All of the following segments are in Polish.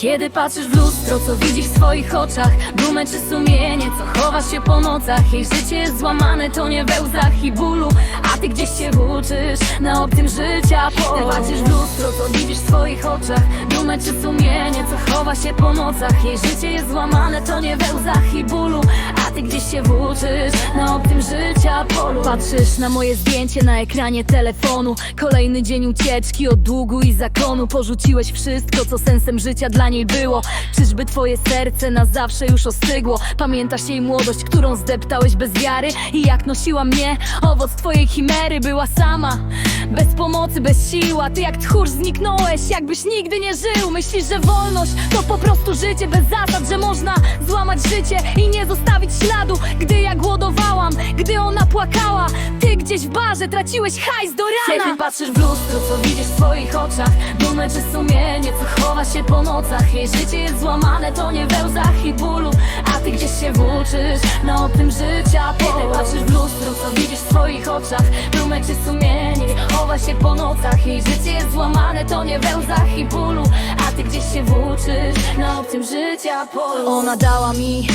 Kiedy patrzysz w lustro, co widzisz w swoich oczach Dumę czy sumienie, co chowasz się po nocach. Jej życie jest złamane, to nie we łzach i bólu A ty gdzieś się włóczysz na obcym życia. Kiedy patrzysz w lustro, co widzisz w swoich oczach Dumę czy sumienie chowa się po nocach Jej życie jest złamane, to nie we łzach i bólu. A ty gdzieś się włóczysz na obcym życia polu Patrzysz na moje zdjęcie na ekranie telefonu. Kolejny dzień ucieczki od długu i zakonu. Porzuciłeś wszystko, co sensem życia dla niej było. Czyżby twoje serce na zawsze już ostygło? Pamiętasz jej młodość, którą zdeptałeś bez wiary? I jak nosiła mnie, owoc twojej chimery była sama. Bez pomocy, bez siła, ty jak tchórz zniknąłeś Jakbyś nigdy nie żył, myślisz, że wolność To po prostu życie bez zasad, że można złamać życie I nie zostawić śladu, gdy Gdy ona płakała, ty gdzieś w barze traciłeś hajs do rana. Kiedy patrzysz w lustro, co widzisz w swoich oczach? Dumę czy sumienie, co chowa się po nocach. Jej życie jest złamane, to nie we łzach i bólu. A ty gdzieś się włóczysz na obcym życia. Polu patrzysz w lustro, co widzisz w swoich oczach? Dumę czy sumienie, chowa się po nocach. Jej życie jest złamane, to nie we łzach i bólu. A ty gdzieś się włóczysz na obcym życia. Polu Ona dała mi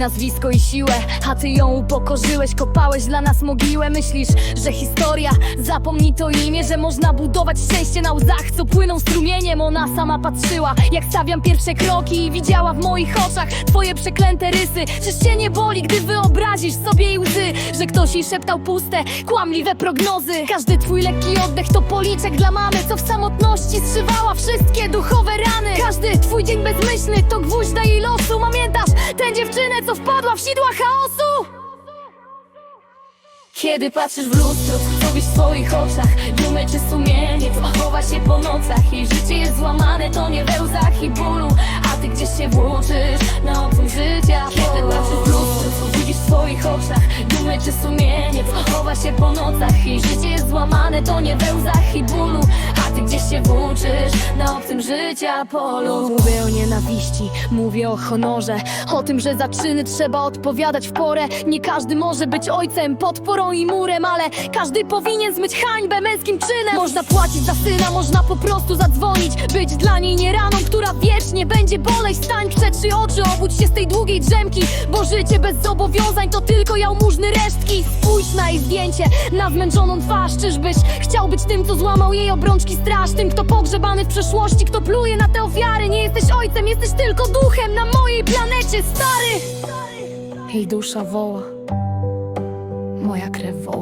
nazwisko i siłę A ty ją upokorzyłeś, kopałeś dla nas mogiłę. Myślisz, że historia? Zapomni to imię Że można budować szczęście na łzach, co płyną strumieniem. Ona sama patrzyła, jak stawiam pierwsze kroki I widziała w moich oczach twoje przeklęte rysy. Czyż cię nie boli, gdy wyobrazisz sobie jej łzy Że ktoś jej szeptał puste, kłamliwe prognozy? Każdy twój lekki oddech to policzek dla mamy Co w samotności zszywała wszystkie duchowe rany. Każdy twój dzień bezmyślny to gwóźdź jej losu. Pamiętasz tę dziewczynę, co wpadła w sidła chaosu? Kiedy patrzysz w lustro, co widzisz w swoich oczach? Dumę czy sumienie, co chowa się po nocach. Jej życie jest złamane, to nie we łzach i bólu. A ty gdzieś się włóczysz na obcym życia. Kiedy patrzysz w lustro, co widzisz w swoich oczach? Dumę czy sumienie, co chowa się po nocach? Jej życie jest złamane, to nie we łzach i bólu. A ty gdzieś się włóczysz na obcym życia polu. Mówię nienawiści, mówię o honorze O tym, że za czyny trzeba odpowiadać w porę. Nie każdy może być ojcem, podporą i murem Ale każdy powinien zmyć hańbę męskim czynem. Można płacić za syna, można po prostu zadzwonić Być dla niej nie raną, która wiecznie będzie boleć Stań, przetrzy oczy, obudź się z tej długiej drzemki Bo życie bez zobowiązań to tylko jałmużny resztki Jej zdjęcie, na zmęczoną twarz Czyżbyś chciał być tym, co złamał jej obrączki? Straż Tym, kto pogrzebany w przeszłości, kto pluje na te ofiary. Nie jesteś ojcem, jesteś tylko duchem na mojej planecie, stary! Jej dusza woła. Moja krew woła.